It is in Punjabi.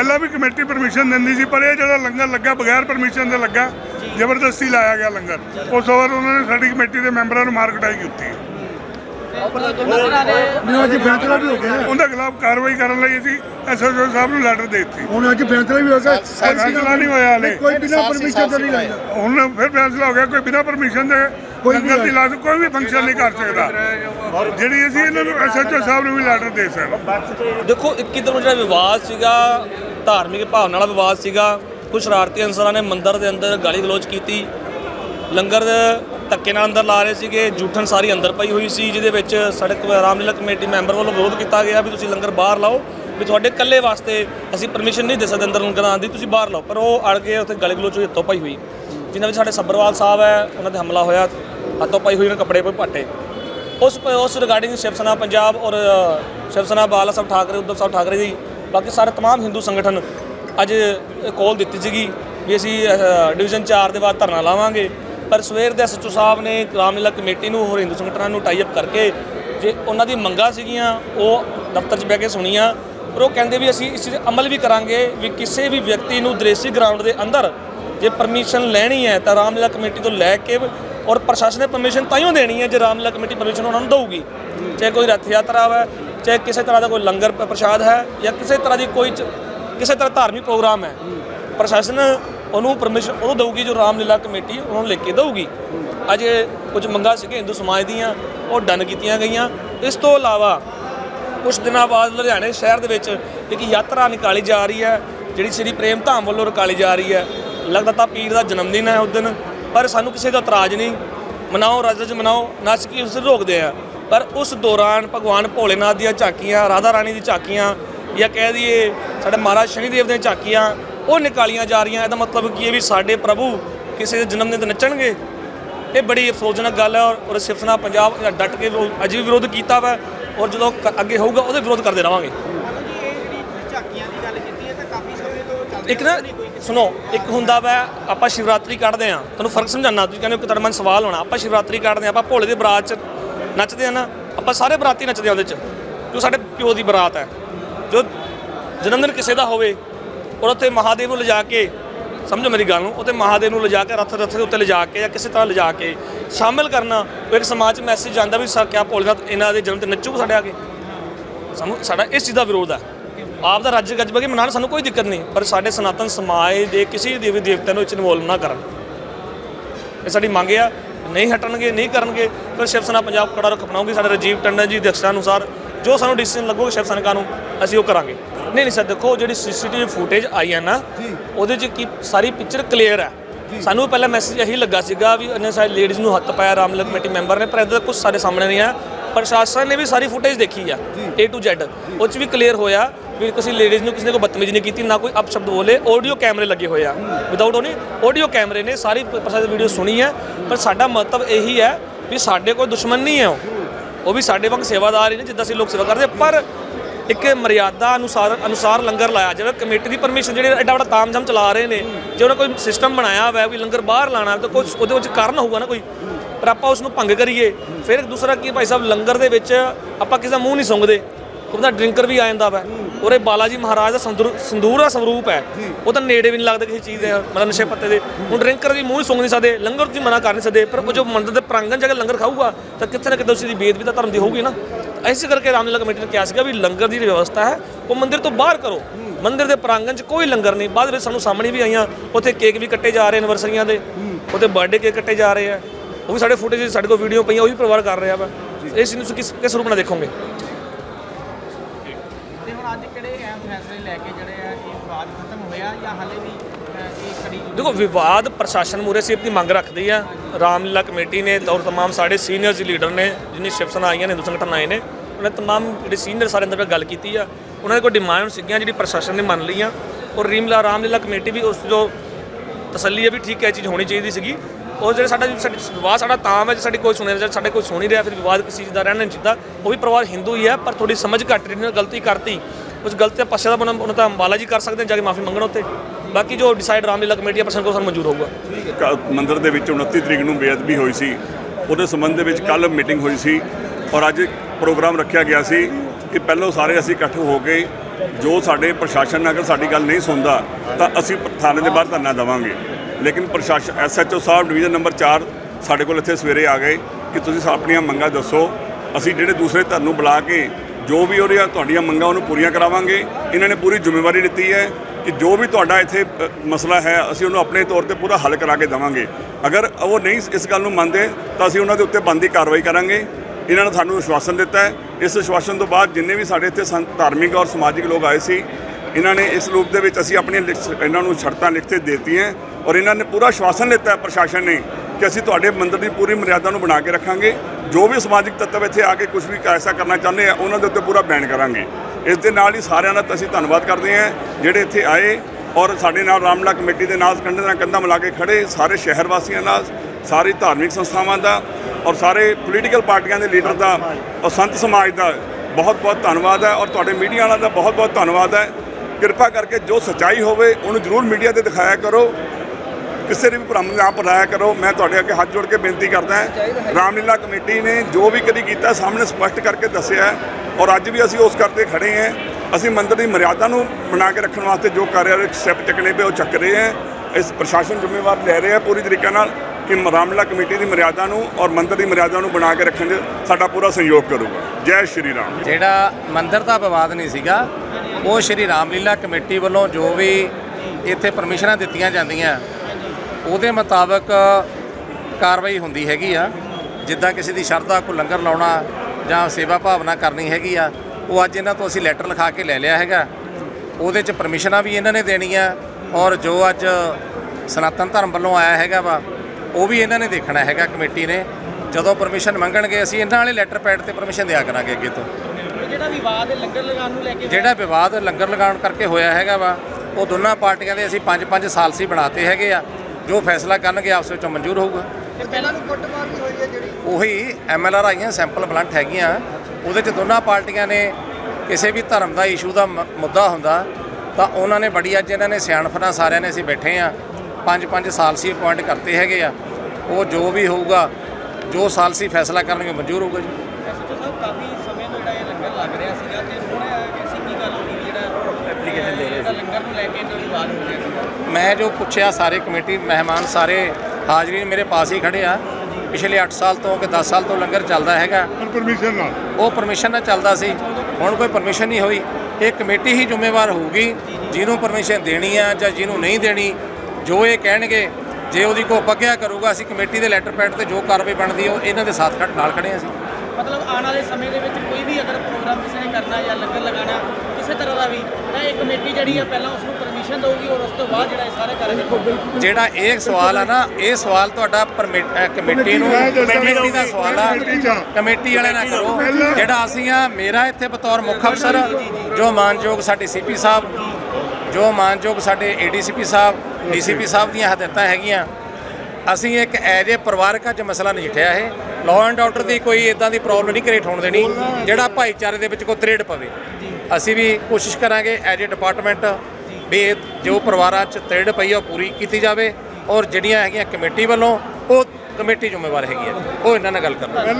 ਪਹਿਲਾਂ ਵੀ ਕਮੇਟੀ ਪਰਮਿਸ਼ਨ ਦਿੰਦੀ ਸੀ ਪਰ ਇਹ ਜਿਹੜਾ ਲੰਗਰ ਲੱਗਾ ਬਗੈਰ ਪਰਮਿਸ਼ਨ ਦੇ ਲੱਗਾ ਜ਼ਬਰਦਸਤੀ ਲਾਇਆ ਗਿਆ ਲੰਗਰ। ਉਸ ਬਾਅਦ ਉਹਨਾਂ ਨੇ ਸਾਡੀ ਕਮੇਟੀ ਦੇ ਮੈਂਬਰਾਂ ਨੂੰ ਮਾਰ ਕਟਾਈ ਕੀਤੀ। ਨਹੀਂ ਅੱਜ ਫੈਸਲਾ ਵੀ ਹੋ ਗਿਆ ਉਹਦੇ ਖਿਲਾਫ ਕਾਰਵਾਈ ਕਰਨ ਲਈ ਅਸੀਂ ਐਸਐਸਓ ਸਾਹਿਬ ਨੂੰ ਲੈਟਰ ਦੇ ਦਿੱਤੀ। ਹੁਣ ਅੱਜ ਫੈਸਲਾ ਵੀ ਹੋ ਗਿਆ ਫੈਸਲਾ ਨਹੀਂ ਹੋਇਆ ਹਾਲੇ। ਕੋਈ ਬਿਨਾਂ ਪਰਮਿਸ਼ਨ ਤੋਂ ਨਹੀਂ ਲਾਇਆ। ਹੁਣ ਫਿਰ ਫੈਸਲਾ ਹੋ ਗਿਆ ਕੋਈ ਬਿਨਾਂ ਪਰਮਿਸ਼ਨ ਦੇ ਲੰਗਰ ਦੀ ਲਾਜ ਕੋਈ ਵੀ ਫੰਕਸ਼ਨ ਨਹੀਂ ਕਰ ਸਕਦਾ। ਜਿਹੜੀ ਅਸੀਂ ਇਹਨਾਂ ਨੂੰ ਐਸਐਚਓ ਸਾਹਿਬ ਨੂੰ ਵੀ ਲੈਟਰ ਦੇ ਸਕਦੇ ਦੇਖੋ ਇੱਕ ਤਰ੍ਹਾਂ ਜਿਹੜਾ ਵਿਵਾਦ ਸੀਗਾ ਧਾਰਮਿਕ ਭਾਵਨਾ ਵਾਲਾ ਵਿਵਾਦ ਸੀਗਾ। ਕੁਝ ਸ਼ਰਾਰਤੀ ਅਨਸਰਾਂ ਨੇ ਮੰਦਰ ਦੇ ਅੰਦਰ ਗਾਲੀ ਗਲੋਚ ਕੀਤੀ। ਲੰਗਰ ਧੱਕੇ ਨਾਲ ਅੰਦਰ ਲਾ ਰਹੇ ਸੀਗੇ। ਜੂਠਨ ਸਾਰੀ ਅੰਦਰ ਪਈ ਹੋਈ ਸੀ, ਜਿਹਦੇ ਵਿੱਚ ਸੜਕ ਰਾਮਲੀਲਾ ਕਮੇਟੀ ਮੈਂਬਰ ਵੱਲੋਂ ਵਿਰੋਧ ਕੀਤਾ ਗਿਆ ਵੀ ਤੁਸੀਂ ਲੰਗਰ ਬਾਹਰ ਲਾਓ, ਵੀ ਤੁਹਾਡੇ ਇਕੱਲੇ ਵਾਸਤੇ ਅਸੀਂ ਪਰਮਿਸ਼ਨ ਨਹੀਂ ਦੇ ਸਕਦੇ ਅੰਦਰ ਲੰਗਰ ਆਉਣ ਦੀ, ਤੁਸੀਂ ਬਾਹਰ ਲਾਓ। ਪਰ ਉਹ ਅੜ ਕੇ ਉੱਥੇ ਗਾਲੀ ਗਲੋਚ ਹੋਈ, ਹੱਥੋਂ ਪਈ ਹੋਈ। ਜਿਨ੍ਹਾਂ ਵਿੱਚ ਸਾਡੇ ਸੱਬਰਵਾਲ ਸਾਹਿਬ ਹੈ, ਉਹਨਾਂ ਤੇ ਹਮਲਾ ਹੋਇਆ, ਹੱਥੋਂ ਪਈ ਹੋਈ ਉਹਨਾਂ ਕੱਪੜੇ ਪੇ ਪਾਟੇ। ਉਸ ਪ- ਉਸ ਰਿਗਾਰਡਿੰਗ ਸ਼ਿਵ ਸੈਨਾ ਪੰਜਾਬ ਔਰ ਸ਼ਿਵ ਸੈਨਾ ਬਾਲਾ ਸਾਹਿਬ ਠਾਕਰੇ ਉद्धਵ ਸਾਹਿਬ ਠਾਕਰੇ ਦੀ ਬਾਕੀ ਸਾਰੇ तमाम ਹਿੰਦੂ ਸੰਗਠਨ ਅੱਜ ਕਾਲ ਦਿੱਤੀ ਸੀਗੀ ਵੀ ਅਸੀਂ ਅ, ਡਿਵੀਜ਼ਨ 4 ਦੇ ਬਾਅਦ ਧਰਨਾ ਲਾਵਾਂਗੇ ਪਰ ਸਵੇਰ ਦੇ ਐਸਐਚਓ ਸਾਹਿਬ ਨੇ ਰਾਮਲੀਲਾ ਕਮੇਟੀ ਨੂੰ ਹੋਰ ਹਿੰਦੂ ਸੰਗਠਨਾਂ ਨੂੰ ਟਾਈ ਅਪ ਕਰਕੇ ਜੇ ਉਹਨਾਂ ਦੀ ਮੰਗਾਂ ਸੀਗੀਆਂ ਉਹ ਦਫ਼ਤਰ 'ਚ ਬਹਿ ਕੇ ਸੁਣੀਆਂ ਪਰ ਉਹ ਕਹਿੰਦੇ ਵੀ ਅਸੀਂ ਇਸ 'ਤੇ ਅਮਲ ਵੀ ਕਰਾਂਗੇ ਵੀ ਕਿਸੇ ਵੀ ਵਿਅਕਤੀ ਨੂੰ ਦ੍ਰੇਸੀ ਗਰਾਊਂਡ ਦੇ ਅੰਦਰ ਜੇ ਪਰਮਿਸ਼ਨ ਲੈਣੀ ਹੈ ਤਾਂ ਰਾਮਲੀਲਾ ਕਮੇਟੀ ਤੋਂ ਲੈ ਕੇ ਔਰ ਪ੍ਰਸ਼ਾਸਨ ਨੇ ਪਰਮਿਸ਼ਨ ਤਾਈਓ ਦੇਣੀ ਹੈ ਜੇ ਰਾਮਲੀਲਾ ਕਮੇਟੀ ਪਰਮਿਸ਼ਨ ਉਹਨਾਂ ਨੂੰ ਦਊਗੀ ਚਾਹੇ ਕੋਈ ਰੱਥ ਯਾਤਰਾ ਹੈ ਚਾਹੇ ਕਿਸੇ ਤਰ੍ਹਾਂ ਦਾ ਕੋਈ ਲੰਗਰ ਪ੍ਰਸ਼ਾਦ ਹੈ ਜਾਂ ਕਿਸੇ ਤਰ੍ਹਾਂ ਦੀ ਕੋਈ ਚ- ਕਿਸੇ ਤਰ੍ਹਾਂ ਧਾਰਮਿਕ ਪ੍ਰੋਗਰਾਮ ਹੈ, ਪ੍ਰਸ਼ਾਸਨ ਉਹਨੂੰ ਪਰਮਿਸ਼ਨ ਉਹ ਦੇਊਗੀ ਜੋ ਰਾਮਲੀਲਾ ਕਮੇਟੀ ਉਹਨਾਂ ਨੂੰ ਲਿਖ ਕੇ ਦੇਊਗੀ। ਅੱਜ ਕੁਝ ਮੰਗਾਂ ਸੀਗੇ ਹਿੰਦੂ ਸਮਾਜ ਦੀਆਂ, ਉਹ ਡਨ ਕੀਤੀਆਂ ਗਈਆਂ। ਇਸ ਤੋਂ ਇਲਾਵਾ ਕੁਝ ਦਿਨਾਂ ਬਾਅਦ ਲੁਧਿਆਣੇ ਸ਼ਹਿਰ ਦੇ ਵਿੱਚ ਇੱਕ ਯਾਤਰਾ ਨਿਕਾਲੀ ਜਾ ਰਹੀ ਹੈ, ਜਿਹੜੀ ਸ੍ਰੀ ਪ੍ਰੇਮ ਧਾਮ ਵੱਲੋਂ ਨਿਕਾਲੀ ਜਾ ਰਹੀ ਹੈ। ਲੱਗਦਾ ਤਾਂ ਪੀਰ ਦਾ ਜਨਮ ਦਿਨ ਹੈ ਉਸ ਦਿਨ, ਪਰ ਸਾਨੂੰ ਕਿਸੇ ਦਾ ਇਤਰਾਜ਼ ਨਹੀਂ। ਮਨਾਓ ਰਜਜ ਮਨਾਓ ਨੱਚ ਕੇ ਉਸ ਰੋਕਦੇ ਆ ਪਰ ਉਸ ਦੌਰਾਨ ਭਗਵਾਨ ਭੋਲੇਨਾਥ ਦੀਆਂ ਝਾਕੀਆਂ, ਰਾਧਾ ਰਾਣੀ ਦੀ ਝਾਕੀਆਂ ਜਾਂ ਕਹਿ ਦਈਏ ਸਾਡੇ ਮਹਾਰਾਜ ਸ਼ਨੀਦੇਵ ਦੀਆਂ ਝਾਕੀਆਂ, ਉਹ ਨਿਕਾਲੀਆਂ ਜਾ ਰਹੀਆਂ। ਇਹਦਾ ਮਤਲਬ ਕੀ ਹੈ ਵੀ ਸਾਡੇ ਪ੍ਰਭੂ ਕਿਸੇ ਦੇ ਜਨਮ ਦਿਨ ਤੇ ਨੱਚਣਗੇ? ਇਹ ਬੜੀ ਅਫਸੋਸਜਨਕ ਗੱਲ ਹੈ ਔਰ ਔਰ ਸ਼ਿਵ ਪੰਜਾਬ ਇਹਦਾ ਡਟ ਕੇ ਵਿਰੋ- ਅੱਜ ਵੀ ਵਿਰੋਧ ਕੀਤਾ ਵਾ ਔਰ ਜਦੋਂ ਅੱਗੇ ਹੋਊਗਾ ਉਹਦੇ ਵਿਰੋਧ ਕਰਦੇ ਰਵਾਂਗੇ। ਇੱਕ ਨਾ, ਸੁਣੋ, ਇੱਕ ਹੁੰਦਾ ਵਾ, ਆਪਾਂ ਸ਼ਿਵਰਾਤਰੀ ਕੱਢਦੇ ਆ ਤੁਹਾਨੂੰ ਫ਼ਰਕ ਸਮਝਾਉਣਾ ਤੁਸੀਂ ਕਹਿੰਦੇ ਹੋ ਕਿ ਤੁਹਾਡਾ ਮਨ ਸਵਾਲ ਹੋਣਾ। ਆਪਾਂ ਸ਼ਿਵਰਾਤਰੀ ਕੱਢਦੇ ਆ ਆਪਾਂ ਭੋਲੇ ਦੇ ਬਰਾਤ 'ਚ ਨੱਚਦੇ ਆ ਨਾ, ਆਪਾਂ ਸਾਰੇ ਬਰਾਤੀ ਨੱਚਦੇ ਆ ਉਹਦੇ 'ਚ। ਜੋ ਸਾਡੇ ਪਿਓ ਦੀ ਬਰਾਤ ਹੈ, ਜੋ ਜਨਮ ਦਿਨ ਕਿਸੇ ਦਾ ਹੋਵੇ, ਔਰ ਉੱਥੇ ਮਹਾਦੇਵ ਨੂੰ ਲਿਜਾ ਕੇ, ਸਮਝੋ ਮੇਰੀ ਗੱਲ ਨੂੰ, ਉੱਥੇ ਮਹਾਦੇਵ ਨੂੰ ਲਿਜਾ ਕੇ, ਰੱਥ ਰੱਥ ਦੇ ਉੱਤੇ ਲਿਜਾ ਕੇ ਜਾਂ ਕਿਸੇ ਤਰ੍ਹਾਂ ਲਿਜਾ ਕੇ ਸ਼ਾਮਿਲ ਕਰਨਾ, ਉਹ ਇੱਕ ਸਮਾਜ 'ਚ ਮੈਸੇਜ ਜਾਂਦਾ ਵੀ ਸਰ, ਕਿਆ ਭੋਲੇਨਾਥ, ਇਹਨਾਂ ਦੇ ਜਨਮ ਤੇ ਨੱਚੂਗਾ ਸਾਡੇ ਆ ਕੇ? ਸਾਨੂੰ, ਸਾਡਾ ਇਸ ਚੀਜ਼ ਦਾ ਵਿਰੋਧ ਹੈ। ਆਪ ਦਾ ਰਾਜ ਗੱਜ ਬਗੇ ਮਨਾਉਣ ਸਾਨੂੰ ਕੋਈ ਦਿੱਕਤ ਨਹੀਂ, ਪਰ ਸਾਡੇ ਸਨਾਤਨ ਸਮਾਜ ਦੇ ਕਿਸੇ ਦੇਵੀ ਦੇਵਤਾ ਨੂੰ ਇਹ 'ਚ ਇਨਵੋਲਵ ਨਾ ਕਰਨ। ਇਹ ਸਾਡੀ ਮੰਗ ਆ। ਨਹੀਂ ਹਟਣਗੇ ਨਹੀਂ ਕਰਨਗੇ ਫਿਰ ਸ਼ਿਵ ਸੈਨਾ ਪੰਜਾਬ ਕੜਾ ਰੁਖ ਅਪਣਾਉਂਗੀ ਸਾਡੇ ਰਾਜੀਵ ਟੰਡਨ ਜੀ ਦੇ ਅਧਿਕਸ਼ਤਾ ਅਨੁਸਾਰ ਜੋ ਸਾਨੂੰ ਡਿਸੀਜਨ ਲੱਗੂਗਾ ਸ਼ਿਵ ਸੈਨਿਕਾਂ ਨੂੰ ਅਸੀਂ ਉਹ ਕਰਾਂਗੇ। ਨਹੀਂ ਨਹੀਂ ਸਰ ਦੇਖੋ ਜਿਹੜੀ ਸੀਸੀਟੀਵੀ ਫੁਟੇਜ ਆਈ ਹੈ ਨਾ ਉਹਦੇ 'ਚ ਕੀ ਸਾਰੀ ਪਿਕਚਰ ਕਲੀਅਰ ਹੈ। ਸਾਨੂੰ ਪਹਿਲਾਂ ਮੈਸੇਜ ਇਹੀ ਲੱਗਾ ਸੀਗਾ ਵੀ ਉਹਨੇ ਸਾਰੇ ਲੇਡੀਜ਼ ਨੂੰ ਹੱਥ ਪਾਇਆ ਰਾਮਲਕ ਕਮੇਟੀ ਮੈਂਬਰ ਨੇ ਪਰ ਇਹਦਾ ਕੁਝ ਸਾਡੇ ਸਾਹਮਣੇ ਨਹੀਂ ਆਇਆ। ਪ੍ਰਸ਼ਾਸਨ ਨੇ ਵੀ ਸਾਰੀ ਫੁਟੇਜ ਦੇਖੀ ਆ A to Z ਉਹ 'ਚ ਵੀ ਕਲੀਅਰ ਹੋਇਆ ਵੀ ਕਿਸੇ ਲੇਡੀਜ਼ ਨੂੰ ਕਿਸੇ ਨੇ ਕੋਈ ਬਦਤਮੀਜ਼ੀ ਨਹੀਂ ਕੀਤੀ, ਨਾ ਕੋਈ ਅਪਸ਼ਬਦ ਬੋਲੇ ਆਡੀਓ ਕੈਮਰੇ ਲੱਗੇ ਹੋਏ ਆ। ਵਿਦਆਊਟ ਉਹਨੇ ਆਡੀਓ ਕੈਮਰੇ ਨੇ ਸਾਰੀ ਪ੍ਰਸ਼ਾਸਨ ਵੀਡੀਓ ਸੁਣੀ ਹੈ, ਪਰ ਸਾਡਾ ਮਤਲਬ ਇਹੀ ਹੈ ਵੀ ਸਾਡੇ ਕੋਈ ਦੁਸ਼ਮਣ ਨਹੀਂ ਹੈ ਉਹ। ਉਹ ਵੀ ਸਾਡੇ ਵਾਂਗ ਸੇਵਾਦਾਰ ਹੀ ਨੇ, ਜਿੱਦਾਂ ਅਸੀਂ ਲੋਕ ਸੇਵਾ ਕਰਦੇ ਪਰ ਇੱਕ ਮਰਿਆਦਾ ਅਨੁਸਾਰ ਅਨੁਸਾਰ ਲੰਗਰ ਲਾਇਆ ਜਿਹੜਾ ਕਮੇਟੀ ਦੀ ਪਰਮਿਸ਼ਨ ਜਿਹੜੇ ਐਡਾ ਵੱਡਾ ਤਾਮਝਾਮ ਚਲਾ ਰਹੇ ਨੇ, ਜੇ ਉਹਨਾਂ ਕੋਈ ਸਿਸਟਮ ਬਣਾਇਆ ਹੋਇਆ ਵੀ ਲੰਗਰ ਬਾਹਰ ਲਾਣਾ, ਤਾਂ ਕੁਝ ਉਹਦੇ ਵਿੱਚ ਕਾਰਨ ਹੋਊਗਾ ਨਾ ਕੋਈ। ਪਰ ਆਪਾਂ ਉਸ ਨੂੰ ਭੰਗ ਕਰੀਏ। ਫਿਰ ਦੂਸਰਾ ਕੀ ਭਾਈ ਸਾਹਿਬ, ਲੰਗਰ ਦੇ ਵਿੱਚ ਆਪਾਂ ਕਿਸੇ ਦਾ ਮੂੰਹ ਨਹੀਂ ਸੁੰਘਦੇ। ਉਹਦਾ ਡਰਿੰਕਰ ਵੀ ਆ ਜਾਂਦਾ ਵਾ। ਉਹਰੇ ਬਾਲਾ ਜੀ ਮਹਾਰਾਜ ਦਾ ਸੰਦੂਰ ਸੰਦੂਰ ਦਾ ਸਰੂਪ ਹੈ। ਉਹ ਤਾਂ ਨੇੜੇ ਵੀ ਨਹੀਂ ਲੱਗਦਾ ਕਿਸੇ ਚੀਜ਼ ਦੇ ਮਤਲਬ ਨਸ਼ੇ ਪੱਤੇ ਦੇ। ਹੁਣ ਡਰਿੰਕਰ ਵੀ ਮੂੰਹ ਹੀ ਸੁੰਘ ਨਹੀਂ ਸਕਦੇ ਲੰਗਰ ਦੀ ਮਨਾ ਕਰ ਨਹੀਂ ਸਕਦੇ ਪਰ ਉਹ ਜੋ ਮੰਦਰ ਦੇ ਪ੍ਰਾਂਗਣ ਜਗ੍ਹਾ ਲੰਗਰ ਖਾਊਗਾ ਤਾਂ ਕਿੱਥੇ ਨਾ ਕਿਤੇ ਉਸ ਦੀ ਬੇਦਬੀ ਤਾਂ ਧਰਮ ਦੀ ਹੋਊਗੀ ਨਾ। ਐਸੇ ਕਰਕੇ ਰਾਮਲੀਲਾ ਕਮੇਟੀ ਨੇ ਕਿਹਾ ਸੀਗਾ ਵੀ ਲੰਗਰ ਦੀ ਵਿਵਸਥਾ ਹੈ ਉਹ ਮੰਦਿਰ ਤੋਂ ਬਾਹਰ ਕਰੋ। ਮੰਦਿਰ ਦੇ ਪ੍ਰਾਂਗਣ 'ਚ ਕੋਈ ਲੰਗਰ ਨਹੀਂ। ਬਾਅਦ ਵਿੱਚ ਸਾਨੂੰ ਸਾਹਮਣੇ ਵੀ ਆਈਆਂ ਉੱਥੇ ਕੇਕ ਵੀ ਕੱਟੇ ਜਾ ਰਹੇ ਐਨਵਰਸਰੀਆਂ ਦੇ। ਉੱਥੇ ਬਰਥਡੇ ਕੇਕ ਕੱਟੇ ਜਾ ਰਹੇ ਆ। ਉਹ ਵੀ ਸਾਡੇ ਫੁਟੇਜ ਸਾਡੇ ਕੋਲ ਵੀਡੀਓ ਪਈਆਂ ਉਹ ਵੀ ਪਰਿਵਾਰ ਕਰ ਰਿਹਾ ਵਾ ਇਸ ਨੂੰ ਕਿਸ ਕਿਸ ਰੂਪ ਨਾਲ ਦੇਖੋਗੇ ਤੇ ਹੁਣ ਅੱਜ ਕਿਹੜੇ ਅਹਿਮ ਫੈਸਲੇ ਦੇਖੋ ਵਿਵਾਦ ਪ੍ਰਸ਼ਾਸਨ ਮੂਰੇ ਸੀ ਦੀ ਮੰਗ ਰੱਖਦੀ ਆ। ਰਾਮਲੀਲਾ ਕਮੇਟੀ ਨੇ ਤੌਰ ਤਮਾਮ ਸਾਡੇ ਸੀਨੀਅਰਸ ਲੀਡਰ ਨੇ ਜਿੰਨੀ ਸ਼ਿਵ ਸੈਨਾ ਆਈਆਂ ਨੇ ਹਿੰਦੂ ਸੰਗਠਨ ਆਏ ਨੇ ਉਹਨਾਂ ਤਮਾਮ ਜਿਹੜੇ ਸੀਨੀਅਰ ਸਾਰੇ ਅੰਦਰ ਗੱਲ ਕੀਤੀ ਆ। ਉਹਨਾਂ ਦੇ ਕੋਈ ਡਿਮਾਂਡ ਸੀਗੀਆਂ ਜਿਹੜੀ ਪ੍ਰਸ਼ਾਸਨ ਨੇ ਮੰਨ ਲਈਆਂ। ਔਰ ਰੀਮਲਾ ਰਾਮਲੀਲਾ ਕਮੇਟੀ ਵੀ ਉਸ ਜੋ ਤਸੱਲੀ ਹੈ ਵੀ ਠੀਕ ਹੈ ਚੀਜ਼ ਹੋਣੀ ਚਾਹੀਦੀ ਸੀਗੀ। ਔਰ ਜਿਹੜਾ ਸਾਡਾ ਵਿਵਾਦ ਸਾਡਾ ਤਾਂ ਹੈ ਜੇ ਸਾਡੀ ਕੋਈ ਸੁਣਿਆ ਜੇ ਸਾਡੇ ਕੋਈ ਸੁਣੀ ਰਿਹਾ ਫਿਰ ਵਿਵਾਦ ਕਿਸੇ ਚੀਜ਼ ਦਾ ਰਹਿਣਾ ਨਹੀਂ ਚਾਹੀਦਾ ਉਹ ਵੀ ਪਰਿਵਾਰ ਹਿੰਦੂ ਹੀ ਹੈ ਪਰ ਥੋੜੀ ਸਮਝ ਘੱਟ ਰਹੀ ਨਾਲ ਗਲਤੀ ਕਰਤੀ ਉਸ ਪਾਸੇ ਦਾ ਪਛਤਾ ਉਹਨਾਂ ਉਹਨਾਂ ਤਾਂ ਅੰਬਾਲਾ ਜੀ ਕਰ ਸਕਦੇ ਜਾ ਕੇ ਮਾਫੀ ਮੰਗਣ ਉੱਤੇ ਬਾਕੀ ਜੋ ਡਿਸਾਈਡ ਰਾਮਲੀਲਾ ਕਮੇਟੀ ਆ ਕੋਲ ਸਾਨੂੰ ਮਨਜ਼ੂਰ ਹੋਊਗਾ। ਮੰਦਿਰ ਦੇ ਵਿੱਚ 29 ਤਰੀਕ ਨੂੰ ਬੇਅਦਬੀ ਹੋਈ ਸੀ। ਉਹਦੇ ਸੰਬੰਧ ਦੇ ਵਿੱਚ ਕੱਲ ਮੀਟਿੰਗ ਹੋਈ ਸੀ ਔਰ ਅੱਜ ਪ੍ਰੋਗਰਾਮ ਰੱਖਿਆ ਗਿਆ ਸੀ ਕਿ ਪਹਿਲਾਂ ਸਾਰੇ ਅਸੀਂ ਇਕੱਠ ਹੋ ਕੇ ਜੋ ਸਾਡੇ ਪ੍ਰਸ਼ਾਸਨ ਅਗਰ ਸਾਡੀ ਗੱਲ ਨਹੀਂ ਸੁਣਦਾ, ਤਾਂ ਅਸੀਂ ਥਾਣੇ ਦੇ ਬਾਹਰ ਧਰਨਾ ਦੇਵਾਂਗੇ। ਲੇਕਿਨ ਪ੍ਰਸ਼ਾਸਨ ਐਸਐਚਓ ਸਾਹਿਬ ਡਿਵੀਜ਼ਨ ਨੰਬਰ 4 ਸਾਡੇ ਕੋਲ ਇੱਥੇ ਸਵੇਰੇ ਆ ਗਏ ਕਿ ਤੁਸੀਂ ਆਪਣੀਆਂ ਮੰਗਾਂ ਦੱਸੋ। ਅਸੀਂ ਜਿਹੜੇ ਦੂਸਰੇ ਧਰ ਬੁਲਾ ਕੇ ਜੋ ਵੀ ਉਹਦੀਆਂ ਤੁਹਾਡੀਆਂ ਮੰਗਾਂ ਉਹਨੂੰ ਪੂਰੀਆਂ ਕਰਾਵਾਂਗੇ। ਇਹਨਾਂ ਨੇ ਪੂਰੀ ਜ਼ਿੰਮੇਵਾਰੀ ਲਿੱਤੀ ਹੈ ਕਿ ਜੋ ਵੀ ਤੁਹਾਡਾ ਇੱਥੇ ਮਸਲਾ ਹੈ, ਅਸੀਂ ਉਹਨੂੰ ਆਪਣੇ ਤੌਰ ਤੇ ਪੂਰਾ ਹੱਲ ਕਰਾ ਕੇ ਦੇਵਾਂਗੇ। ਅਗਰ ਉਹ ਨਹੀਂ ਇਸ ਗੱਲ ਨੂੰ ਮੰਨਦੇ, ਤਾਂ ਅਸੀਂ ਉਹਨਾਂ ਦੇ ਉੱਤੇ ਬਣਦੀ ਕਾਰਵਾਈ ਕਰਾਂਗੇ। ਇਹਨਾਂ ਨੇ ਸਾਨੂੰ ਵਿਸ਼ਵਾਸਨ ਦਿੱਤਾ ਹੈ। ਇਸ ਵਿਸ਼ਵਾਸਨ ਤੋਂ ਬਾਅਦ ਜਿੰਨੇ ਵੀ ਸਾਡੇ ਇੱਥੇ ਸੰਤ, ਧਾਰਮਿਕ ਔਰ ਸਮਾਜਿਕ ਲੋਕ ਆਏ ਸੀ, ਇਹਨਾਂ ਨੇ ਇਸ ਰੂਪ ਦੇ ਵਿੱਚ ਅਸੀਂ ਆਪਣੀਆਂ ਲਿਖ- ਇਹਨਾਂ ਨੂੰ ਸ਼ਰਤਾਂ ਲਿਖ ਕੇ ਦਿੱਤੀਆਂ ਔਰ ਇਹਨਾਂ ਨੇ ਪੂਰਾ ਸ਼ਵਾਸਨ ਲਿੱਤਾ ਪ੍ਰਸ਼ਾਸਨ ਨੇ ਕਿ ਅਸੀਂ ਤੁਹਾਡੇ ਮੰਦਰ ਦੀ ਪੂਰੀ ਮਰਿਆਦਾ ਨੂੰ ਬਣਾ ਕੇ ਰੱਖਾਂਗੇ। ਜੋ ਵੀ ਸਮਾਜਿਕ ਤੱਤਵ ਇੱਥੇ ਆ ਕੇ ਕੁਝ ਵੀ ਐਸਾ ਕਰਨਾ ਚਾਹੁੰਦੇ ਆ, ਉਹਨਾਂ ਦੇ ਉੱਤੇ ਪੂਰਾ ਬੈਨ ਕਰਾਂਗੇ। ਇਸ ਦੇ ਨਾਲ ਹੀ ਸਾਰਿਆਂ ਦਾ ਅਸੀਂ ਧੰਨਵਾਦ ਕਰਦੇ ਹਾਂ, ਜਿਹੜੇ ਇੱਥੇ ਆਏ ਔਰ ਸਾਡੇ ਨਾਲ ਰਾਮਲਾ ਕਮੇਟੀ ਦੇ ਨਾਲ ਕੰਧੇ ਨਾਲ ਕੰਧਾ ਮਿਲਾ ਕੇ ਖੜੇ, ਸਾਰੇ ਸ਼ਹਿਰ ਵਾਸੀਆਂ ਨਾਲ, ਸਾਰੀ ਧਾਰਮਿਕ ਸੰਸਥਾਵਾਂ ਦਾ ਔਰ ਸਾਰੇ ਪੋਲੀਟੀਕਲ ਪਾਰਟੀਆਂ ਦੇ ਲੀਡਰ ਦਾ ਔਰ ਸੰਤ ਸਮਾਜ ਦਾ ਬਹੁਤ ਬਹੁਤ ਧੰਨਵਾਦ ਹੈ। ਔਰ ਤੁਹਾਡੇ ਮੀਡੀਆ ਵਾਲਿਆਂ ਦਾ ਬਹੁਤ ਬਹੁਤ ਧੰਨਵਾਦ ਹੈ। ਕਿਰਪਾ ਕਰਕੇ ਜੋ ਸੱਚਾਈ ਹੋਵੇ, ਉਹਨੂੰ ਜ਼ਰੂਰ ਮੀਡੀਆ ਤੇ ਦਿਖਾਇਆ ਕਰੋ। ਕਿਸੇ ਨੇ ਵੀ ਭਰਮ ਨਾ ਪਰਾਇਆ ਕਰੋ, ਮੈਂ ਤੁਹਾਡੇ ਅੱਗੇ ਹੱਥ ਜੋੜ ਕੇ ਬੇਨਤੀ ਕਰਦਾ ਹਾਂ। ਰਾਮਲੀਲਾ ਕਮੇਟੀ ਨੇ ਜੋ ਵੀ ਕਦੀ ਕੀਤਾ ਸਾਹਮਣੇ ਸਪਸ਼ਟ ਕਰਕੇ ਦੱਸਿਆ ਔਰ ਅੱਜ ਵੀ ਅਸੀਂ ਉਸ ਕਰਦੇ ਖੜੇ ਹਾਂ। ਅਸੀਂ ਮੰਦਰ ਦੀ ਮਰਿਆਦਾ ਨੂੰ ਬਣਾ ਕੇ ਰੱਖਣ ਵਾਸਤੇ ਜੋ ਕਰ ਰਹੇ ਸਟੈਪ ਚੱਕਣੇ ਪਏ ਉਹ ਚੱਕ ਰਹੇ ਹੈ। ਇਸ ਪ੍ਰਸ਼ਾਸਨ ਜ਼ਿੰਮੇਵਾਰ ਲੈ ਰਿਹਾ ਪੂਰੀ ਤਰੀਕੇ ਨਾਲ ਕਿ ਰਾਮਲੀਲਾ ਕਮੇਟੀ ਦੀ ਮਰਿਆਦਾ ਨੂੰ ਔਰ ਮੰਦਰ ਦੀ ਮਰਿਆਦਾ ਨੂੰ ਬਣਾ ਕੇ ਰੱਖਣ 'ਚ ਸਾਡਾ ਪੂਰਾ ਸਹਿਯੋਗ ਕਰੂਗਾ। ਜੈ ਸ਼੍ਰੀ ਰਾਮ ਜਿਹੜਾ ਮੰਦਰ ਦਾ ਵਿਵਾਦ ਨਹੀਂ ਸੀਗਾ, ਉਹ ਸ਼੍ਰੀ ਰਾਮਲੀਲਾ ਕਮੇਟੀ ਵੱਲੋਂ ਜੋ ਵੀ ਇੱਥੇ ਪਰਮਿਸ਼ਨਾਂ ਦਿੱਤੀਆਂ ਜਾਂਦੀਆਂ ਉਹਦੇ ਮੁਤਾਬਕ ਕਾਰਵਾਈ ਹੁੰਦੀ ਹੈਗੀ ਆ। ਜਿੱਦਾਂ ਕਿਸੇ ਦੀ ਸ਼ਰਧਾ ਕੋ ਲੰਗਰ ਲਾਉਣਾ ਜਾਂ ਸੇਵਾ ਭਾਵਨਾ ਕਰਨੀ ਹੈਗੀ ਆ ਉਹ ਅੱਜ ਇਹਨਾਂ ਤੋਂ ਅਸੀਂ ਲੈਟਰ ਲਿਖਾ ਕੇ ਲੈ ਲਿਆ ਹੈਗਾ। ਉਹਦੇ 'ਚ ਪਰਮਿਸ਼ਨਾਂ ਵੀ ਇਹਨਾਂ ਨੇ ਦੇਣੀਆਂ ਔਰ ਜੋ ਅੱਜ ਸਨਾਤਨ ਧਰਮ ਵੱਲੋਂ ਆਇਆ ਹੈਗਾ ਵਾ ਉਹ ਵੀ ਇਹਨਾਂ ਨੇ ਦੇਖਣਾ ਹੈਗਾ ਕਮੇਟੀ ਨੇ। ਜਦੋਂ ਪਰਮਿਸ਼ਨ ਮੰਗਣਗੇ ਅਸੀਂ ਇਹਨਾਂ ਵਾਲੇ ਲੈਟਰ ਪੈਡ ਤੇ ਪਰਮਿਸ਼ਨ ਦਿਆ ਕਰਾਂਗੇ ਅੱਗੇ ਤੋਂ। ਜਿਹੜਾ ਵਿਵਾਦ ਲੰਗਰ ਲਗਾਉਣ ਨੂੰ ਲੈ ਕੇ ਜਿਹੜਾ ਵਿਵਾਦ ਲੰਗਰ ਲਗਾਉਣ ਕਰਕੇ ਹੋਇਆ ਹੈਗਾ ਵਾ ਉਹ ਦੋਨਾਂ ਪਾਰਟੀਆਂ ਦੇ ਅਸੀਂ 5-5 ਸਾਲ ਸੀ ਬਣਾਤੇ ਹੈਗੇ ਆ। ਜੋ ਫੈਸਲਾ ਕਰਨਗੇ ਆਪਸ ਵਿੱਚ ਮਨਜ਼ੂਰ ਹੋਊਗਾ। ਤੇ ਪਹਿਲਾਂ ਕੁੱਟਮਾਰ ਵੀ ਹੋਈ ਹੈ ਜਿਹੜੀ? ਉਹੀ ਐਮਐਲਆਰ ਆਈਆਂ ਸੈਂਪਲ ਬਲੰਟ ਹੈਗੀਆਂ। ਉਹਦੇ 'ਚ ਦੋਨਾਂ ਪਾਰਟੀਆਂ ਨੇ ਕਿਸੇ ਵੀ ਧਰਮ ਦਾ ਇਸ਼ੂ ਦਾ ਮੁੱਦਾ ਹੁੰਦਾ ਤਾਂ ਉਹਨਾਂ ਨੇ ਬੜੀ ਅੱਜ ਇਹਨਾਂ ਨੇ ਸਿਆਣਪ ਨਾਲ ਸਾਰਿਆਂ ਨੇ ਅਸੀਂ ਬੈਠੇ ਆ ਪੰਜ ਪੰਜ ਸਾਲ ਸੀ ਅਪਾਇੰਟ ਕਰਤੇ ਹੈਗੇ ਆ। ਉਹ ਜੋ ਵੀ ਹੋਊਗਾ ਜੋ ਸਾਲ ਸੀ ਫੈਸਲਾ ਕਰਨਗੇ ਮਨਜ਼ੂਰ ਹੋਊਗਾ ਜੀ ਐਸਐਚਓ ਸਾਹਿਬ ਕਾਫੀ ਸਮੇਂ ਤੋਂ ਜਿਹੜਾ ਇਹ ਲੰਗਰ ਲੱਗ ਰਿਹਾ ਸੀਗਾ ਤੇ ਹੁਣ ਇਹ ਐਸੀ ਕੀ ਗੱਲ ਹੋ ਗਈ ਵੀ ਜਿਹੜਾ ਐਪਲੀਕੇਸ਼ਨ ਦੇ ਰਹੇ ਲੰਗਰ ਨੂੰ ਲੈ ਕੇ ਇਹਨਾਂ ਵਿਵਾਦ ਹੋ ਰਿਹਾ ਸੀਗਾ ਮੈਂ ਜੋ ਪੁੱਛਿਆ ਸਾਰੇ ਕਮੇਟੀ ਮਹਿਮਾਨ ਸਾਰੇ ਹਾਜ਼ਰੀਨ ਮੇਰੇ ਪਾਸ ਹੀ ਖੜੇ ਆ। ਪਿਛਲੇ 8 ਸਾਲ ਤੋਂ ਕਿ 10 ਸਾਲ ਤੋਂ ਲੰਗਰ ਚੱਲਦਾ ਹੈਗਾ। ਪਰਮਿਸ਼ਨ ਨਾਲ? ਉਹ ਪਰਮਿਸ਼ਨ ਨਾਲ ਚੱਲਦਾ ਸੀ। ਹੁਣ ਕੋਈ ਪਰਮਿਸ਼ਨ ਨਹੀਂ ਹੋਈ। ਇਹ ਕਮੇਟੀ ਹੀ ਜ਼ਿੰਮੇਵਾਰ ਹੋਊਗੀ ਜਿਹਨੂੰ ਪਰਮਿਸ਼ਨ ਦੇਣੀ ਆ ਜਾਂ ਜਿਹਨੂੰ ਨਹੀਂ ਦੇਣੀ ਜੋ ਇਹ ਕਹਿਣਗੇ ਜੇ ਉਹਦੀ ਕੋ ਪੱਗਿਆ ਕਰੂਗਾ ਅਸੀਂ ਕਮੇਟੀ ਦੇ ਲੈਟਰ ਪੈਡ ਤੇ ਜੋ ਕਾਰਵਾਈ ਬਣਦੀ ਹੈ ਉਹ ਇਹਨਾਂ ਦੇ ਸਾਥ ਖੜ ਨਾਲ ਖੜੇ ਹਾਂ ਅਸੀਂ। ਮਤਲਬ ਆਉਣ ਵਾਲੇ ਸਮੇਂ ਦੇ ਵਿੱਚ ਕੋਈ ਵੀ ਅਗਰ ਪ੍ਰੋਗਰਾਮ ਕਿਸੇ ਨੇ ਕਰਨਾ ਜਾਂ ਲੰਗਰ ਲਗਾਉਣਾ ਕਿਸੇ ਤਰ੍ਹਾਂ ਦਾ ਵੀ ਤਾਂ ਇਹ ਕਮੇਟੀ ਜਿਹੜੀ ਆ ਪਹਿਲਾਂ ਉਸ ਨੂੰ ਪਰਮਿਸ਼ਨ ਦਊਗੀ ਔਰ ਉਸ ਤੋਂ ਬਾਅਦ ਜਿਹੜਾ ਇਹ ਸਾਰਾ ਕਾਰਜ ਜਿਹੜਾ ਇਹ ਸਵਾਲ ਆ ਨਾ ਇਹ ਸਵਾਲ ਤੁਹਾਡਾ ਕਮੇਟੀ ਨੂੰ ਕਮੇਟੀ ਦਾ ਸਵਾਲ ਆ। ਕਮੇਟੀ ਵਾਲੇ ਨਾ ਕਰੋ। ਜਿਹੜਾ ਅਸੀਂ ਆ ਮੇਰਾ ਇੱਥੇ ਬਤੌਰ ਮੁੱਖ ਅਫਸਰ ਜੋ ਮਾਨਯੋਗ ਸਾਡੇ ਸੀਪੀ ਸਾਹਿਬ ਜੋ ਮਾਨਯੋਗ ਸਾਡੇ ਏਡੀਸੀਪੀ ਸਾਹਿਬ ਡੀਸੀਪੀ ਸਾਹਿਬ ਦੀਆਂ ਹਦਾਇਤਾਂ ਹੈਗੀਆਂ। ਅਸੀਂ ਇੱਕ ਐਜ ਏ ਪਰਿਵਾਰਕ ਅੱਜ ਮਸਲਾ ਨਜਿੱਠਿਆ ਇਹ। ਲਾਅ ਐਂਡ ਆਰਡਰ ਦੀ ਕੋਈ ਇਦਾਂ ਦੀ ਪ੍ਰੋਬਲਮ ਨਹੀਂ ਕ੍ਰੀਏਟ ਹੋਣ ਦੇਣੀ ਜਿਹੜਾ ਭਾਈਚਾਰੇ ਦੇ ਵਿੱਚ ਕੋਈ ਤਰੇੜ ਪਵੇ। ਅਸੀਂ ਵੀ ਕੋਸ਼ਿਸ਼ ਕਰਾਂਗੇ ਐਜ ਏ ਡਿਪਾਰਟਮੈਂਟ ਵੀ ਇਹ ਜੋ ਪਰਿਵਾਰਾਂ 'ਚ ਤਰੇੜ ਪਈ ਆ, ਉਹ ਪੂਰੀ ਕੀਤੀ ਜਾਵੇ ਔਰ ਜਿਹੜੀਆਂ ਹੈਗੀਆਂ ਕਮੇਟੀ ਵੱਲੋਂ, ਉਹ ਕਮੇਟੀ ਜ਼ਿੰਮੇਵਾਰ ਹੈਗੀ ਹੈ ਉਹ ਇਹਨਾਂ ਨਾਲ ਗੱਲ ਕਰਨਾ।